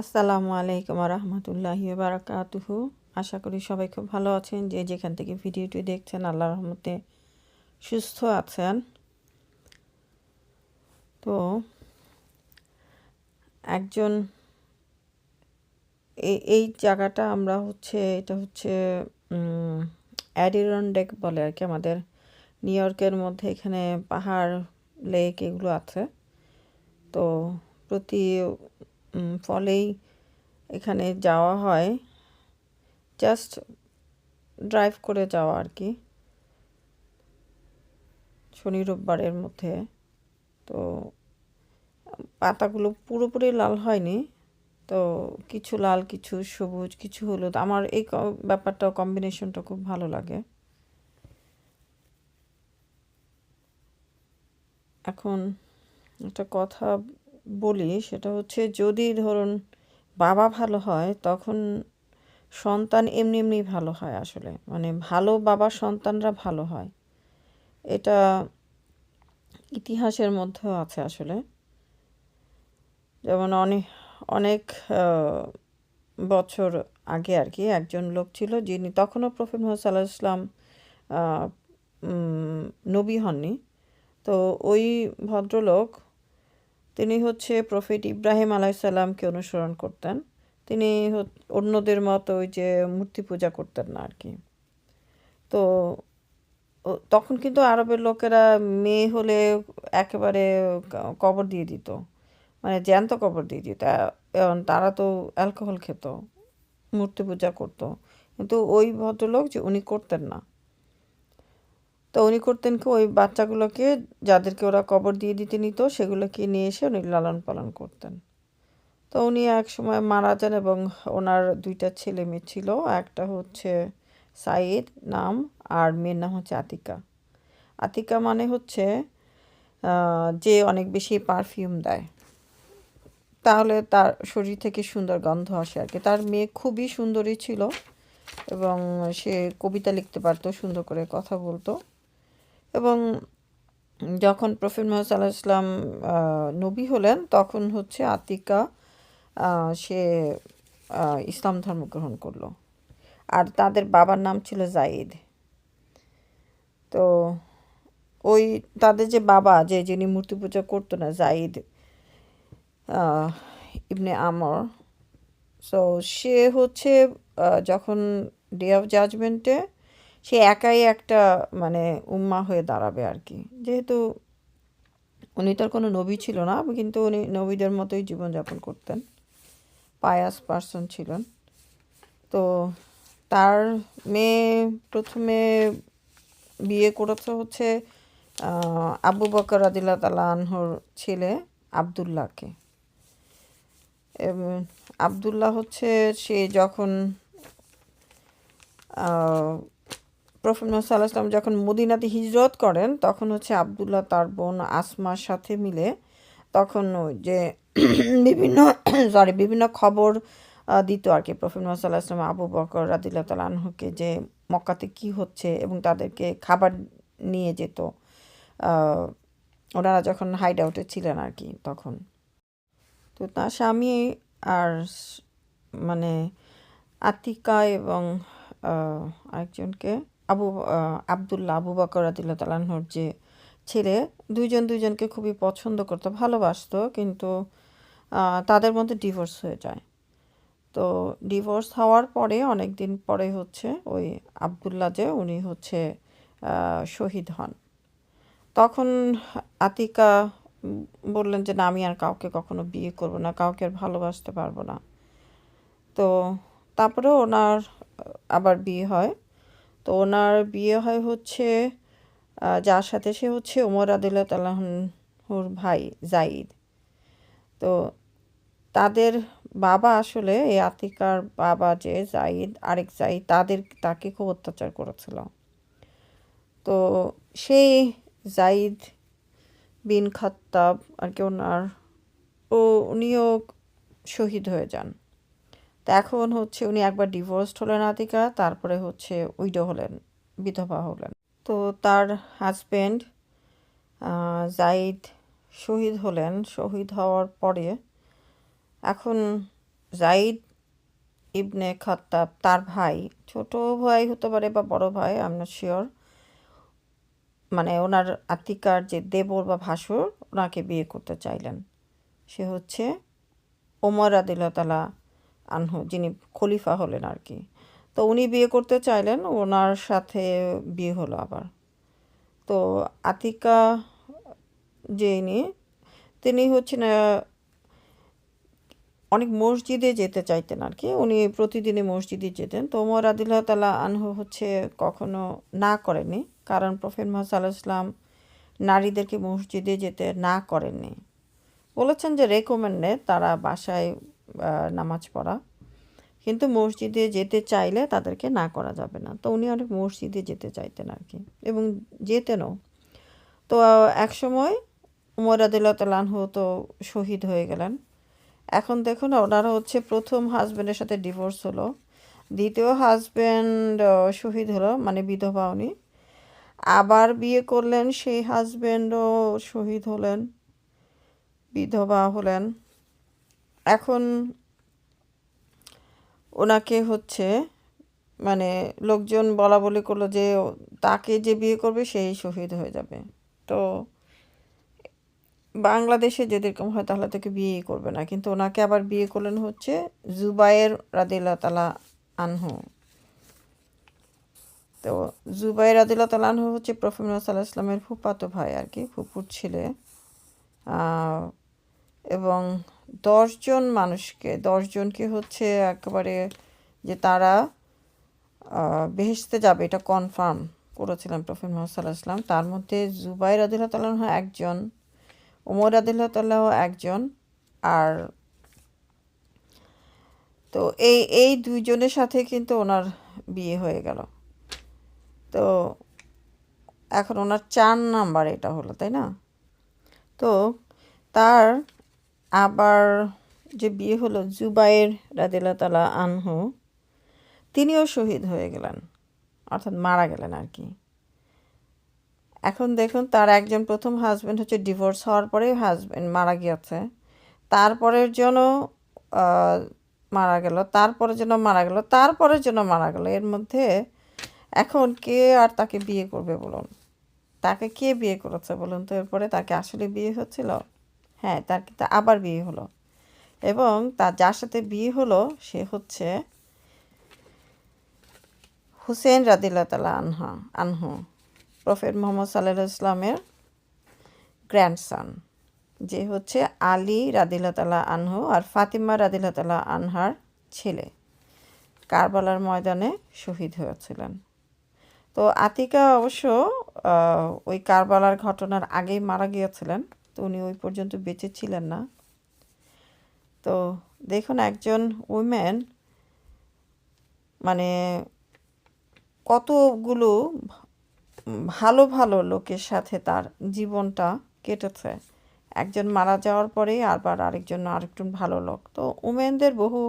আসসালামু আলাইকুম রহমতুল্লাহি বারাকাতুহু। আশা করি সবাই খুব ভালো আছেন, যে যেখান থেকে ভিডিওটি দেখছেন আল্লাহ রহমতে সুস্থ আছেন। তো, একজন এই জায়গাটা আমরা হচ্ছে, এটা হচ্ছে অ্যাডিরন ডেক বলে আর কি, আমাদের নিউ ইয়র্কের মধ্যে এখানে পাহাড়, লেক এগুলো আছে। তো প্রতি ফলেই এখানে যাওয়া হয়। জাস্ট ড্রাইভ করে যাওয়া আর কি। শনি রোববারের মধ্যে। তো, পাতাগুলো পুরোপুরি লাল হয়নি। তো, কিছু লাল, কিছু সবুজ, কিছু হলুদ। আমার এই ব্যাপারটা কম্বিনেশনটা খুব ভালো লাগে। এখন একটা কথা বলি সেটা হচ্ছে যদি ধরুন বাবা ভালো হয়, তখন সন্তান এমনি এমনি ভালো হয় আসলে। মানে ভালো বাবার সন্তানরা ভালো হয়। এটা ইতিহাসের মধ্যেও আছে আসলে। যেমন অনেক অনেক বছর আগে আর কি একজন লোক ছিল যিনি তখনও প্রফেট মোহাম্মদ সাল্লাহ ইসলাম নবী হননি। তো ওই ভদ্রলোক তিনি হচ্ছে প্রফেট ইব্রাহিম আলাইসাল্লামকে অনুসরণ করতেন। তিনি অন্যদের মতো ওই যে মূর্তি পূজা করতেন না আর কি তো তখন কিন্তু আরবের লোকেরা মেয়ে হলে একেবারে কবর দিয়ে দিত। মানে জ্যান্ত কবর দিয়ে দিত। তারা তো অ্যালকোহল খেত, মূর্তি পূজা করতো। কিন্তু ওই ভদ্রলোক যে উনি করতেন না। তো উনি করতেন কি, ওই বাচ্চাগুলোকে যাদেরকে ওরা কবর দিয়ে দিতে নিত, সেগুলোকে নিয়ে এসে উনি লালন পালন করতেন। তো উনি এক সময় মারা যান এবং ওনার দুইটা ছেলে মেয়ে ছিল, একটা হচ্ছে সাইদ নাম আর মেয়ের নাম হচ্ছে আতিকা। আতিকা মানে হচ্ছে যে অনেক বেশি পারফিউম দেয়। তাহলে তার শরীর থেকে সুন্দর গন্ধ আসে আর কি। তার মেয়ে খুবই সুন্দরী ছিল এবং সে কবিতা লিখতে পারতো, সুন্দর করে কথা বলতো। এবং যখন প্রফেট মোহাম্মদ সাল্লাহ ইসলাম নবী হলেন, তখন হচ্ছে আতিকা সে ইসলাম ধর্ম গ্রহণ করল। আর তাদের বাবার নাম ছিল জাইদ তো ওই তাদের যে বাবা, যে যিনি মূর্তি পূজা করতো না জাইদ ইবনে আমর সো সে হচ্ছে যখন ডে অফ জাজমেন্টে সে একাই একটা মানে উম্মা হয়ে দাঁড়াবে আর কি। যেহেতু উনি তার কোনো নবী ছিল না, কিন্তু উনি নবীদের মতোই জীবনযাপন করতেন। পায়াস পার্সন ছিলেন। তো তার মেয়ে প্রথমে বিয়ে করেছে হচ্ছে আবু বকর আদিল্লা তালা আনহর ছেলে আবদুল্লাহকে। আবদুল্লাহ হচ্ছে সে যখন মোহাম্মদ সাল্লাহ যখন মদিনাতে হিজরত করেন, তখন হচ্ছে আবদুল্লাহ তার বোন আসমার সাথে মিলে তখন যে বিভিন্ন সরি বিভিন্ন খবর দিত আর কি। প্রফেট সাল্লাহ আবু বকর রাদিল্লাহ তাল যে মক্কাতে কি হচ্ছে এবং তাদেরকে খাবার নিয়ে যেত ওনারা যখন হাইড আউটে ছিলেন আর কি তখন। তো তার স্বামী আর মানে আতিকা এবং আরেকজনকে আবু আবদুল্লাহ আবু বাকর রাদিল্লাহ তালাহর যে ছেলে, দুইজন দুইজনকে খুবই পছন্দ করতো, ভালোবাসতো, কিন্তু তাদের মধ্যে ডিভোর্স হয়ে যায়। তো ডিভোর্স হওয়ার পরে অনেক দিন পরে হচ্ছে ওই আবদুল্লা যে, উনি হচ্ছে শহীদ হন। তখন আতিকা বললেন যে, না, আমি আর কাউকে কখনো বিয়ে করব না, কাউকে আর ভালোবাসতে পারব না। তো তারপরে ওনার আবার বিয়ে হয়। তো ওনার বিয়ে হয় হচ্ছে যার সাথে সে হচ্ছে ওমর আদিল্লাহ তালাহুর ভাই জাইদ। তো তাদের বাবা আসলে এই আতিকার বাবা যে জাইদ, আরেক জাইদ, তাদের, তাকে খুব অত্যাচার করেছিল। তো সেই জাইদ বিন খাত্তাব আর কি ওনার, ও, উনিও শহীদ হয়ে যান। তো এখন হচ্ছে উনি একবার ডিভোর্সড হলেন আতিকা, তারপরে হচ্ছে উইডো হলেন, বিধবা হলেন। তো তার হাজব্যান্ড জাইদ শহীদ হলেন। শহীদ হওয়ার পরে এখন জাইদ ইবনে খাত্তাব তার ভাই, ছোট ভাই হতে পারে বা বড় ভাই আম নট শিওর মানে ওনার আতিকার যে দেবর বা ভাসুর, ওনাকে বিয়ে করতে চাইলেন। সে হচ্ছে ওমর আদিল্লা আনহু, যিনি খলিফা হলেন আর কি। তো উনি বিয়ে করতে চাইলেন, ওনার সাথে বিয়ে হলো আবার। তো আতিকা যিনি তিনি হচ্ছেন অনেক মসজিদে যেতে চাইতেন আর কি। উনি প্রতিদিনই মসজিদে যেতেন। তো ওমর আদিল্লাহ তালা আনহু হচ্ছে কখনো না করেনি কারণ প্রফেট মোহাম্মদ ইসলাম নারীদেরকে মসজিদে যেতে না করেননি। বলেছেন যে রেকমেন্ডে তারা বাসায় নামাজ পড়া। কিন্তু মসজিদে যেতে চাইলে তাদেরকে না করা যাবে না। তো উনি অনেক মসজিদে যেতে চাইতেন আর কি এবং যেতেনও। তো এক সময় উমর আদিল্লাহ তো শহীদ হয়ে গেলেন। এখন দেখুন ওনারা হচ্ছে প্রথম হাজব্যান্ডের সাথে ডিভোর্স হলো। দ্বিতীয় হাজব্যান্ড শহীদ হলো মানে বিধবা উনি। আবার বিয়ে করলেন, সেই হাজব্যান্ডও শহীদ হলেন, বিধবা হলেন। এখন ওনাকে হচ্ছে মানে লোকজন বলা বলি করল যে তাকে যে বিয়ে করবে সেই শহীদ হয়ে যাবে। তো বাংলাদেশে যদি এরকম হয় তাহলে তাকে বিয়েই করবে না। কিন্তু ওনাকে আবার বিয়ে করলেন হচ্ছে জুবাইয়ের রাদিল্লা তালা আনহু। তো জুবাইর রাদিল্লা তালা আনহু হচ্ছে প্রফিম সাল্লাহ ইসলামের ফুপাতো ভাই আর কি ফুপুর ছেলে। এবং দশজন মানুষকে, দশজনকে হচ্ছে একেবারে যে তারা বেহেসতে যাবে, এটা কনফার্ম করেছিলেন প্রফিম মোহাম্মদ সাল্লাহ তার মধ্যে জুবাইর আদিল্লা তাল্লাহ একজন, উমর আদিল্লাহ তাল্লাহ একজন, আর তো এই এই দুইজনের সাথে কিন্তু ওনার বিয়ে হয়ে গেল। তো এখন ওনার চার নাম্বার এটা হলো, তাই না? তো তার আবার যে বিয়ে হলো জুবাইর রাদিল্লা তালা আনহু, তিনিও শহীদ হয়ে গেলেন, অর্থাৎ মারা গেলেন আর কি। এখন দেখুন, তার একজন প্রথম হাজব্যান্ড হচ্ছে ডিভোর্স হওয়ার পরে হাজব্যান্ড মারা গিয়েছে। তারপরের জন্য মারা গেল তারপরের জন্য মারা গেল তারপরের জন্য মারা গেল। এর মধ্যে এখন কে আর তাকে বিয়ে করবে বলুন? তাকে কে বিয়ে করেছে বলুন তো? এরপরে তাকে আসলে বিয়ে হচ্ছিল হ্যাঁ তার কিন্তু আবার বিয়ে হলো। এবং তার যার সাথে বিয়ে হলো সে হচ্ছে হুসেন রাদিল্লা তালা আনহা, আনহু, প্রফেট মোহাম্মদ সাল্লাহ ইসলামের গ্র্যান্ডসান যে হচ্ছে আলী রাদিল্লা তালা আনহু আর ফাতিমা রাদিল্লা তালা আনহার ছেলে। কারবালার ময়দানে শহীদ হয়েছিলেন। তো আতিকা অবশ্য ওই কারবালার ঘটনার আগেই মারা গিয়েছিলেন। তো উনি ওই পর্যন্ত বেঁচে ছিলেন না। তো দেখুন একজন উইমেন মানে কতগুলো ভালো ভালো লোকের সাথে তার জীবনটা কেটেছে। একজন মারা যাওয়ার পরেই আবার আরেকজন আরেকজন ভালো লোক। তো উমেনদের বহু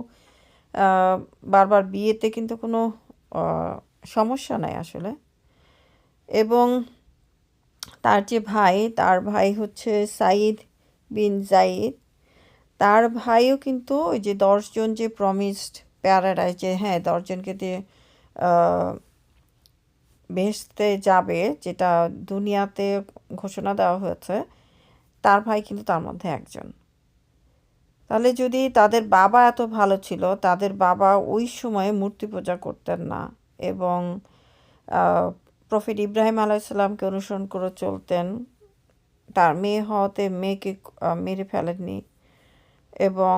বারবার বিয়েতে কিন্তু কোনো সমস্যা নাই আসলে। এবং তার যে ভাই, তার ভাই হচ্ছে সাইদ বিন জাইদ। তার ভাইও কিন্তু ওই যে দশজন যে প্রমিসড প্যারাডাইজ যে হ্যাঁ দশজনকে দিয়ে বেসতে যাবে, যেটা দুনিয়াতে ঘোষণা দেওয়া হয়েছে, তার ভাই কিন্তু তার মধ্যে একজন। তাহলে যদি তাদের বাবা এত ভালো ছিল, তাদের বাবা ওই সময়ে মূর্তি পূজা করতেন না এবং প্রফিট ইব্রাহিম আলাইসাল্লামকে অনুসরণ করে চলতেন। তার মেয়ে হওয়াতে মেয়েকে মেরে ফেলেননি এবং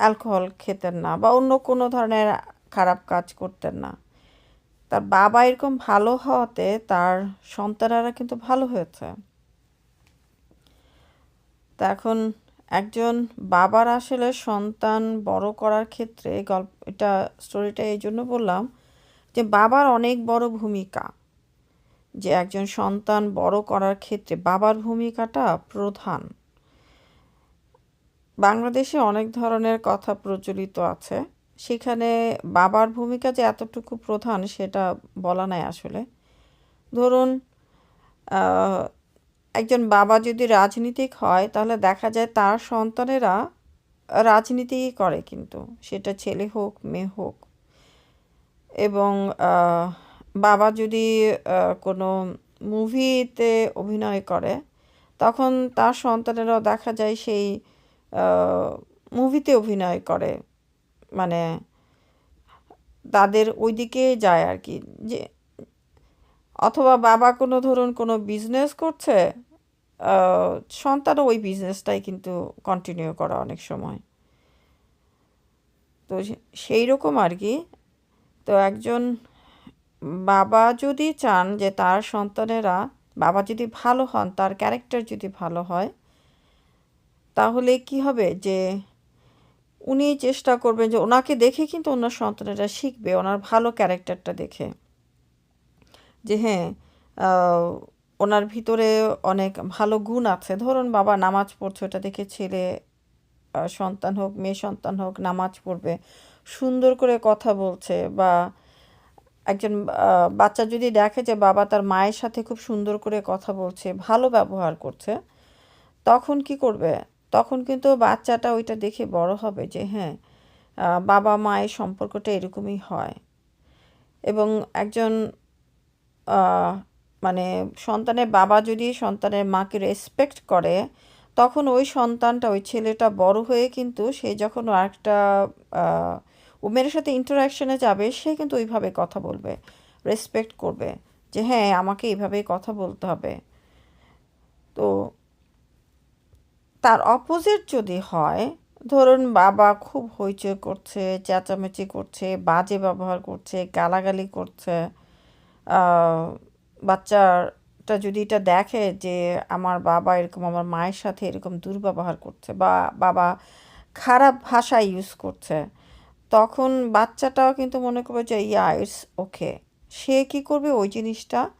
অ্যালকোহল খেতেন না বা অন্য কোনো ধরনের খারাপ কাজ করতেন না। তার বাবা এরকম ভালো হওয়াতে তার সন্তানেরা কিন্তু ভালো হয়েছে। তা এখন একজন বাবার আসলে সন্তান বড় করার ক্ষেত্রে গল্প, এটা স্টোরিটা এই জন্য বললাম যে বাবার অনেক বড় ভূমিকা। যে একজন সন্তান বড় করার ক্ষেত্রে বাবার ভূমিকাটা প্রধান। বাংলাদেশে অনেক ধরনের কথা প্রচলিত আছে। সেখানে বাবার ভূমিকা যে এতটুকু প্রধান সেটা বলা নাই আসলে। ধরুন একজন বাবা যদি রাজনীতিক হয়, তাহলে দেখা যায় তার সন্তানেরা রাজনীতি করে কিন্তু। সেটা ছেলে হোক, মেয়ে হোক। এবং বাবা যদি কোনো মুভিতে অভিনয় করে, তখন তার সন্তানেরাও দেখা যায় সেই মুভিতে অভিনয় করে। মানে তাদের ওই দিকে যায় আর কি। যে, অথবা বাবা কোনো, ধরুন কোনো বিজনেস করছে সন্তানও ওই বিজনেসটাই কিন্তু কন্টিনিউ করা অনেক সময়। তো সেই রকম আর কি। তো একজন বাবা যদি চান যে তার সন্তানেরা, বাবা যদি ভালো হন, তার ক্যারেক্টার যদি ভালো হয়, তাহলে কি হবে? যে উনি চেষ্টা করবেন যে ওনাকে দেখে কিন্তু ওনার সন্তানেরা শিখবে, ওনার ভালো ক্যারেক্টারটা দেখে। যে হ্যাঁ ওনার ভিতরে অনেক ভালো গুণ আছে। ধরুন বাবা নামাজ পড়ছে, ওটা দেখে ছেলে সন্তান হোক, মেয়ে সন্তান হোক, নামাজ পড়বে, সুন্দর করে কথা বলছে বা একজন বাচ্চা যদি দেখে যে বাবা তার মায়ের সাথে খুব সুন্দর করে কথা বলছে, ভালো ব্যবহার করছে, তখন কি করবে? তখন কিন্তু বাচ্চাটা ওইটা দেখে বড় হবে যে হ্যাঁ বাবা মায়ের সম্পর্কটা এরকমই হয়। এবং একজন মানে সন্তানের বাবা যদি সন্তানের মাকে রেসপেক্ট করে, তখন ওই সন্তানটা, ওই ছেলেটা বড় হয়ে কিন্তু সে যখন আরেকটা উমেরের সাথে ইন্টারাকশনে যাবে, সে কিন্তু ওইভাবে কথা বলবে রেসপেক্ট করবে যে হ্যাঁ আমাকে এইভাবেই কথা বলতে হবে। তো তার অপোজিট যদি হয়, ধরুন বাবা খুব হইচই করছে, চেঁচামেচি করছে, বাজে ব্যবহার করছে, গালাগালি করছে বাচ্চাটা যদি এটা দেখে যে আমার বাবা এরকম আমার মায়ের সাথে এরকম দুর্ব্যবহার করছে বা বাবা খারাপ ভাষা ইউজ করছে তখন বাচ্চাটাও কিন্তু মনে করবে যে, ইয়া, ইটস ওকে। সে কি করবে? ওই জিনিসটা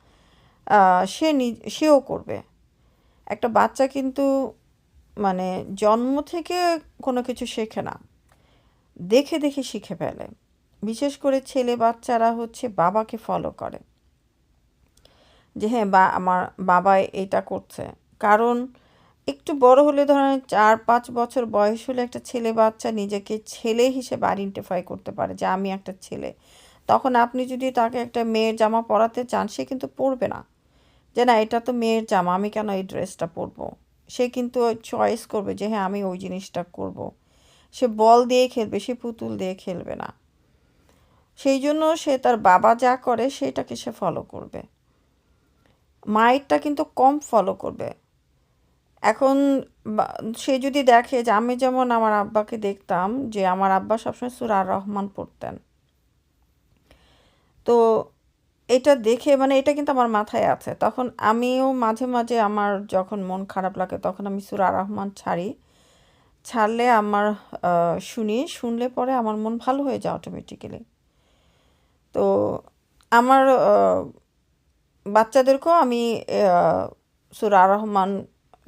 সে সেও করবে। একটা বাচ্চা কিন্তু মানে জন্ম থেকে কোনো কিছু শেখে না। দেখে দেখে শিখে ফেলে। বিশেষ করে ছেলে বাচ্চারা হচ্ছে বাবাকে ফলো করে। যে হ্যাঁ বা, আমার বাবা এটা করছে। কারণ একটু বড় হলে ধরেন চার পাঁচ বছর বয়স হলে একটা ছেলে বাচ্চা নিজেকে ছেলে হিসেবে আইডেন্টিফাই করতে পারে যে আমি একটা ছেলে। তখন আপনি যদি তাকে একটা মেয়ের জামা পরাতে চান, সে কিন্তু পরবে না। যে না, এটা তো মেয়ের জামা, আমি কেন এই ড্রেসটা পরবো? সে কিন্তু চয়েস করবে যে হ্যাঁ আমি ওই জিনিসটা করব। সে বল দিয়ে খেলবে, সে পুতুল দিয়ে খেলবে না। সেই জন্য সে তার বাবা যা করে, সেটাকে সে ফলো করবে। মায়েরটা কিন্তু কম ফলো করবে। এখন সে যদি দেখে যে আমি যেমন আমার আব্বাকে দেখতাম যে আমার আব্বা সবসময় সুরা আর রহমান পড়তেন। তো এটা দেখে মানে এটা কিন্তু আমার মাথায় আছে। তখন আমিও মাঝে মাঝে আমার যখন মন খারাপ লাগে তখন আমি সুরা রহমান ছাড়ি। ছাড়লে আমার শুনি, শুনলে পরে আমার মন ভালো হয়ে যায় অটোমেটিক্যালি তো আমার বাচ্চাদেরকেও আমি সূরা রহমান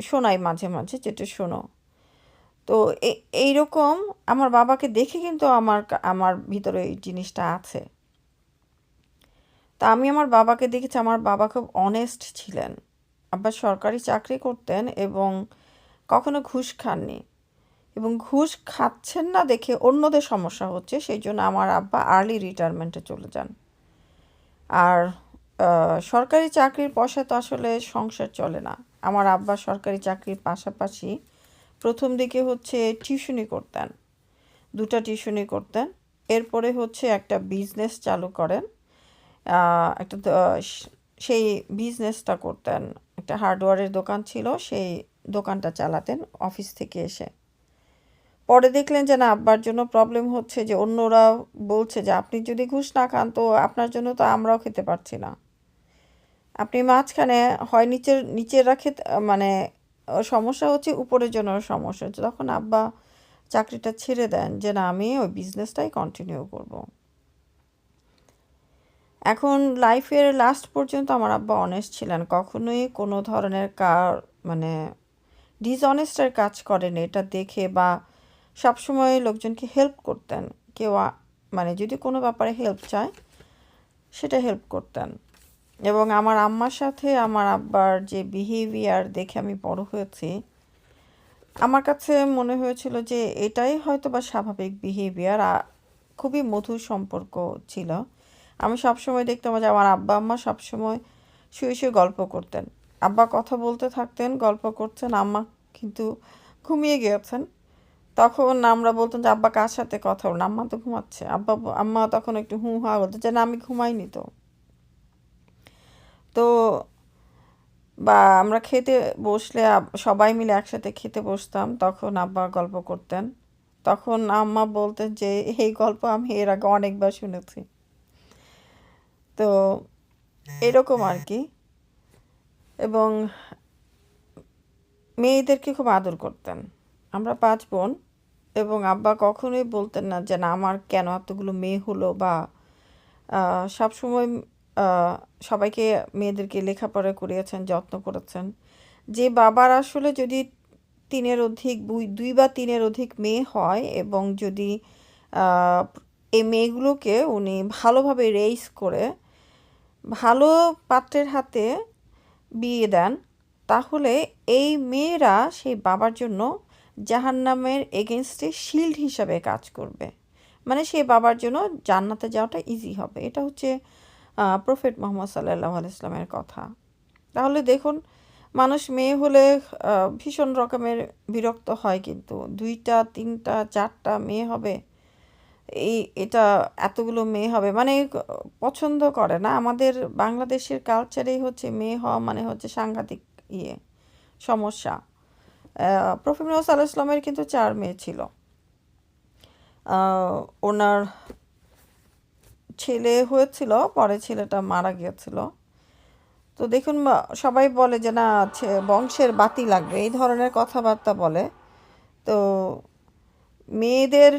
শোনাই মাঝে মাঝে যেটা শোনো। তো এ- এইরকম আমার বাবাকে দেখে কিন্তু আমার আমার ভিতরে এই জিনিসটা আছে। তা আমি আমার বাবাকে দেখেছি, আমার বাবা খুব অনেস্ট ছিলেন। আব্বা সরকারি চাকরি করতেন এবং কখনো ঘুষ খাননি। এবং ঘুষ খাচ্ছেন না দেখে অন্যদের সমস্যা হচ্ছে, সেই জন্য আমার আব্বা আর্লি রিটায়ারমেন্টে চলে যান। আর সরকারি চাকরির পয়সা তো আসলে সংসার চলে না। আমার আব্বা সরকারি চাকরির পাশাপাশি প্রথম দিকে হচ্ছে টিউশনি করতেন। দুটা টিউশনি করতেন। এরপরে হচ্ছে একটা বিজনেস চালু করেন। একটা সেই বিজনেসটা করতেন। একটা হার্ডওয়্যারের দোকান ছিল, সেই দোকানটা চালাতেন অফিস থেকে এসে। পরে দেখলেন যে না, আব্বার জন্য প্রবলেম হচ্ছে যে অন্যরা বলছে যে, আপনি যদি ঘুষ না খান তো আপনার জন্য তো আমরাও খেতে পারছি না। আপনি মাঝখানে হয় নিচের নিচের রাখে মানে সমস্যা হচ্ছে উপরের জন্য সমস্যা হচ্ছে। তখন আব্বা চাকরিটা ছেড়ে দেন যে, না, আমি ওই বিজনেসটাই কন্টিনিউ করব। এখন লাইফের লাস্ট পর্যন্ত আমার আব্বা অনেস্ট ছিলেন। কখনোই কোনো ধরনের কার মানে ডিসঅনেস্টের কাজ করেন এটা দেখে বা সবসময় লোকজনকে হেল্প করতেন। কেউ মানে যদি কোনো ব্যাপারে হেল্প চায়, সেটা হেল্প করতেন। এবং আমার আম্মার সাথে আমার আব্বার যে বিহেভিয়ার দেখে আমি বড় হয়েছি, আমার কাছে মনে হয়েছিল যে এটাই হয়তো বা স্বাভাবিক বিহেভিয়ার খুবই মধুর সম্পর্ক ছিল। আমি সবসময় দেখতাম যে আমার আব্বা আম্মা সবসময় শুয়ে শুয়ে গল্প করতেন। আব্বা কথা বলতে থাকতেন, গল্প করছেন আম্মা কিন্তু ঘুমিয়ে গিয়েছেন। তখন আমরা বলতাম যে আব্বা কার সাথে কথা বলেন আম্মা তো ঘুমাচ্ছে। আব্বা আম্মা তখন একটু হুঁ হা বলতো যে না, আমি ঘুমাইনি তো। তো বা আমরা খেতে বসলে সবাই মিলে একসাথে খেতে বসতাম, তখন আব্বা গল্প করতেন। তখন আম্মা বলতেন যে, এই গল্প আমি এর আগে অনেকবার শুনেছি। তো এরকম আর কি। এবং মেয়েদেরকে খুব আদর করতেন। আমরা পাঁচ বোন এবং আব্বা কখনোই বলতেন না যে, না, আমার কেন এতগুলো মেয়ে হলো? বা সবসময় সবাইকে মেয়েদেরকে লেখাপড়া করিয়েছেন, যত্ন করেছেন। যে বাবার আসলে যদি তিনের অধিক, দুই বা তিনের অধিক মেয়ে হয় এবং যদি এই মেয়েগুলোকে উনি ভালোভাবে রেইস করে ভালো পাত্রের হাতে বিয়ে দেন, তাহলে এই মেয়েরা সেই বাবার জন্য জাহান্নামের এগেনস্টে শিল্ড হিসাবে কাজ করবে। মানে সেই বাবার জন্য জান্নাতে যাওয়াটা ইজি হবে। এটা হচ্ছে প্রফেট মোহাম্মদ সাল্লাহ আলাইসলামের কথা। তাহলে দেখুন, মানুষ মেয়ে হলে ভীষণ রকমের বিরক্ত হয় কিন্তু। দুইটা, তিনটা, চারটা মেয়ে হবে, এই, এটা এতগুলো মেয়ে হবে মানে পছন্দ করে না। আমাদের বাংলাদেশের কালচারেই হচ্ছে মেয়ে হওয়া মানে হচ্ছে সাংঘাতিক ইয়ে সমস্যা। প্রফেট সাল্লাহ ইসলামের কিন্তু চার মেয়ে ছিল। ওনার ছেলে হয়েছিল, পরে ছেলেটা মারা গিয়েছিল। তো দেখুন সবাই বলে যে, না বংশের বাতি লাগবে। এই ধরনের কথাবার্তা বলে। তো মেয়েদের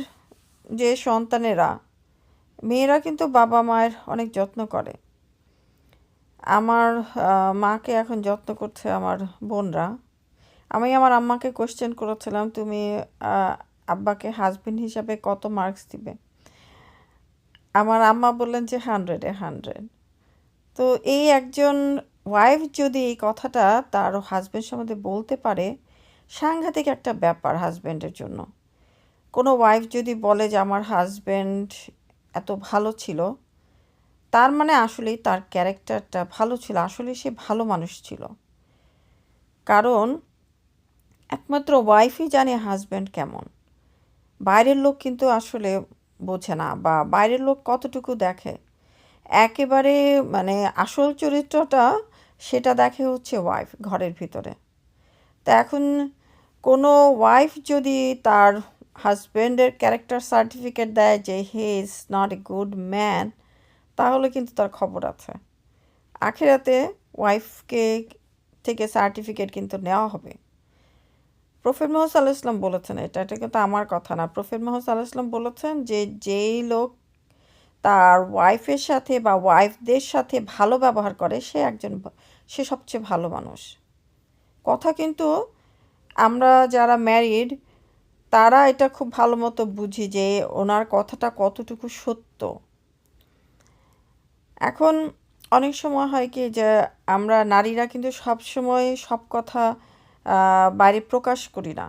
যে সন্তানেরা, মেয়েরা কিন্তু বাবা মায়ের অনেক যত্ন করে। আমার মাকে এখন যত্ন করছে আমার বোনরা। আমি আমার আম্মাকে কোশ্চেন করেছিলাম, তুমি আব্বাকে হাজবেন্ড হিসাবে কত মার্কস দিবে? আমার আম্মা বললেন যে হান্ড্রেডে হান্ড্রেড তো এই একজন ওয়াইফ যদি এই কথাটা তার হাজব্যান্ড সম্বন্ধে বলতে পারে, সাংঘাতিক একটা ব্যাপার হাজব্যান্ডের জন্য। কোনো ওয়াইফ যদি বলে যে আমার হাজব্যান্ড এত ভালো ছিল, তার মানে আসলেই তার ক্যারেক্টারটা ভালো ছিল আসলে সে ভালো মানুষ ছিল। কারণ একমাত্র ওয়াইফই জানে হাজব্যান্ড কেমন। বাইরের লোক কিন্তু আসলে বোঝে না বা বাইরের লোক কতটুকু দেখে। একেবারে মানে আসল চরিত্রটা সেটা দেখে হচ্ছে ওয়াইফ ঘরের ভিতরে। তা এখন কোনো ওয়াইফ যদি তার হাজব্যান্ডের ক্যারেক্টার সার্টিফিকেট দেয় যে he is not a good man তাহলে কিন্তু তার খবর আছে। আখেরাতে ওয়াইফকে থেকে সার্টিফিকেট কিন্তু নেওয়া হবে। প্রফেট মোহাম্মদ সাল্লাহ ইসলাম বলেছেন, এটা এটা কিন্তু আমার কথা না। প্রফেট মোহাম্মদ সাল্লাহ ইসলাম বলেছেন যে, যেই লোক তার ওয়াইফের সাথে বা ওয়াইফদের সাথে ভালো ব্যবহার করে, সে একজন সে সবচেয়ে ভালো মানুষ। কথা কিন্তু আমরা যারা ম্যারিড তারা এটা খুব ভালো মতো বুঝি যে, ওনার কথাটা কতটুকু সত্য। এখন অনেক সময় হয় কি যে, আমরা নারীরা কিন্তু সব সময় সব কথা বাইরে প্রকাশ করি না।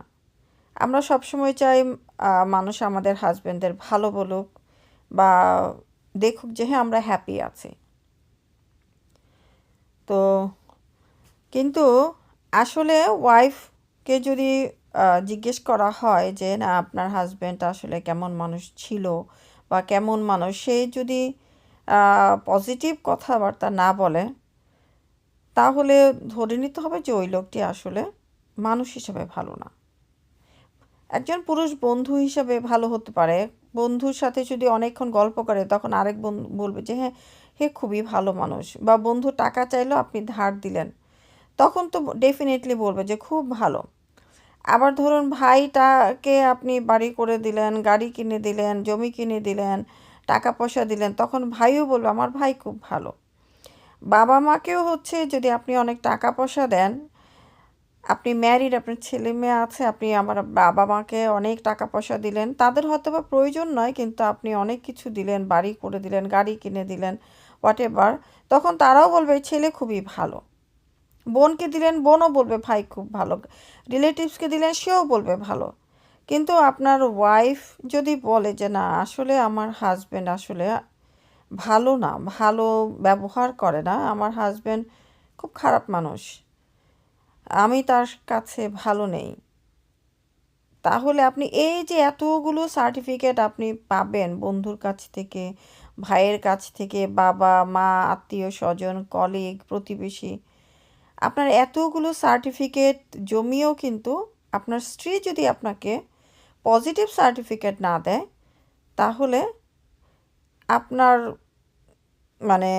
আমরা সবসময় চাই মানুষ আমাদের হাজব্যান্ডের ভালো বলুক বা দেখুক যে হ্যাঁ আমরা হ্যাপি আছি। তো কিন্তু আসলে ওয়াইফকে যদি জিজ্ঞেস করা হয় যে, না, আপনার হাজব্যান্ড আসলে কেমন মানুষ ছিল বা কেমন মানুষ? সে যদি পজিটিভ কথাবার্তা না বলে, তাহলে ধরে নিতে হবে যে, ওই লোকটি আসলে মানুষ হিসাবে ভালো না। একজন পুরুষ বন্ধু হিসাবে ভালো হতে পারে। বন্ধুর সাথে যদি অনেকক্ষণ গল্প করে, তখন আরেক বন্ধু বলবে যে হ্যাঁ হে খুবই ভালো মানুষ। বা, বন্ধু, টাকা চাইলেও আপনি ধার দিলেন। তখন তো ডেফিনেটলি বলবে যে, খুব ভালো। আবার ধরুন, ভাইটাকে আপনি বাড়ি করে দিলেন, গাড়ি কিনে দিলেন, জমি কিনে দিলেন, টাকা পয়সা দিলেন, তখন ভাইও বলবে, আমার ভাই খুব ভালো। বাবা মাকেও হচ্ছে যদি আপনি অনেক টাকা পয়সা দেন আপনি ম্যারিড আপনার ছেলে মেয়ে আছে, আপনি আমার বাবা মাকে অনেক টাকা পয়সা দিলেন। তাদের হয়তো বা প্রয়োজন নয়, কিন্তু আপনি অনেক কিছু দিলেন, বাড়ি করে দিলেন, গাড়ি কিনে দিলেন হোয়াট এভার তখন তারাও বলবে ছেলে খুবই ভালো। বোনকে দিলেন, বোনও বলবে, ভাই, খুব ভালো। রিলেটিভসকে দিলেন, সেও বলবে, ভালো। কিন্তু আপনার ওয়াইফ যদি বলে যে, না, আসলে আমার হাজব্যান্ড আসলে ভালো না, ভালো ব্যবহার করে না, আমার হাজব্যান্ড খুব খারাপ মানুষ। আমি তার কাছে ভালো নেই। তাহলে আপনি এই যে এতগুলো সার্টিফিকেট আপনি পাবেন বন্ধুর কাছ থেকে, ভাইয়ের কাছ থেকে, বাবা, মা, আত্মীয় স্বজন কলিগ প্রতিবেশী, আপনার এতগুলো সার্টিফিকেট জমিয়েও কিন্তু আপনার স্ত্রী যদি আপনাকে পজিটিভ সার্টিফিকেট না দেয়, তাহলে আপনার মানে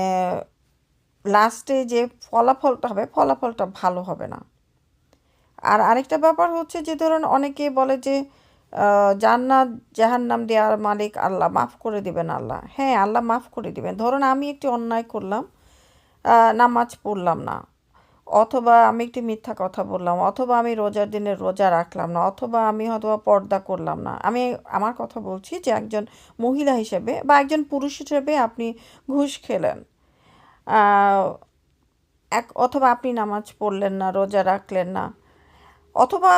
লাস্টে যে ফলাফলটা হবে, ফলাফলটা ভালো হবে না। আর আরেকটা ব্যাপার হচ্ছে যে ধরুন অনেকে বলে যে জান্নাত, জাহান্নাম দেওয়ার মালিক আল্লাহ, মাফ করে দিবেন আল্লাহ। হ্যাঁ আল্লাহ মাফ করে দিবেন। ধরুন আমি একটি অন্যায় করলাম নামাজ পড়লাম না, অথবা আমি একটি মিথ্যা কথা বললাম, অথবা আমি রোজার দিনে রোজা রাখলাম না, অথবা আমি হয়তো পর্দা করলাম না। আমি আমার কথা বলছি যে একজন মহিলা হিসেবে বা একজন পুরুষ হিসেবে আপনি ঘুষ খেলেন এক, অথবা আপনি নামাজ পড়লেন না, রোজা রাখলেন না অথবা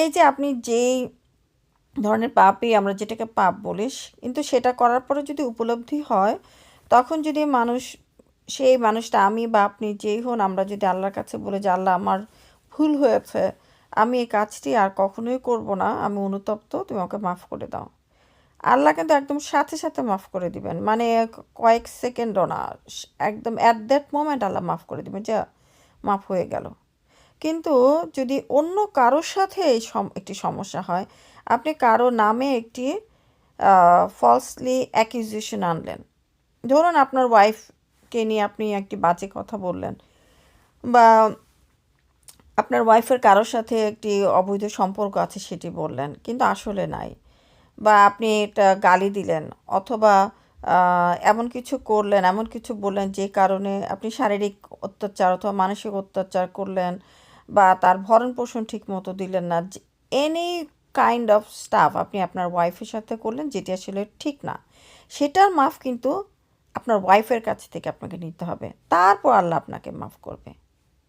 এই যে আপনি যেই ধরনের পাপই আমরা যেটাকে পাপ বলিস কিন্তু সেটা করার পরে যদি উপলব্ধি হয়, তখন যদি মানুষ, সেই মানুষটা আমি বা আপনি যেই হন, আমরা যদি আল্লাহর কাছে বলে যে, আল্লাহ, আমার ভুল হয়েছে, আমি এই কাজটি আর কখনোই করব না, আমি অনুতপ্ত, তুমি আমাকে মাফ করে দাও। আল্লাহ কিন্তু একদম সাথে সাথে মাফ করে দিবেন। মানে কয়েক সেকেন্ডও না, একদম অ্যাট দ্যাট মোমেন্ট আল্লাহ মাফ করে দিবেন যা, মাফ হয়ে গেল। কিন্তু যদি অন্য কারোর সাথে একটি সমস্যা হয়, আপনি কারও নামে একটি ফলসলি অ্যাকিউজেশন আনলেন। ধরুন আপনার ওয়াইফকে নিয়ে আপনি একটি বাজে কথা বললেন বা আপনার ওয়াইফের কারোর সাথে একটি অবৈধ সম্পর্ক আছে সেটি বললেন, কিন্তু আসলে নাই বা আপনি এটা গালি দিলেন অথবা এমন কিছু করলেন, এমন কিছু বললেন যে কারণে আপনি শারীরিক অত্যাচার অথবা মানসিক অত্যাচার করলেন বা তার ভরণ পোষণ ঠিক মতো দিলেন না। এনি কাইন্ড অফ স্টাফ আপনি আপনার ওয়াইফের সাথে করলেন যেটি আসলে ঠিক না, সেটার মাফ কিন্তু আপনার ওয়াইফের কাছ থেকে আপনাকে নিতে হবে। তারপর আল্লাহ আপনাকে মাফ করবে।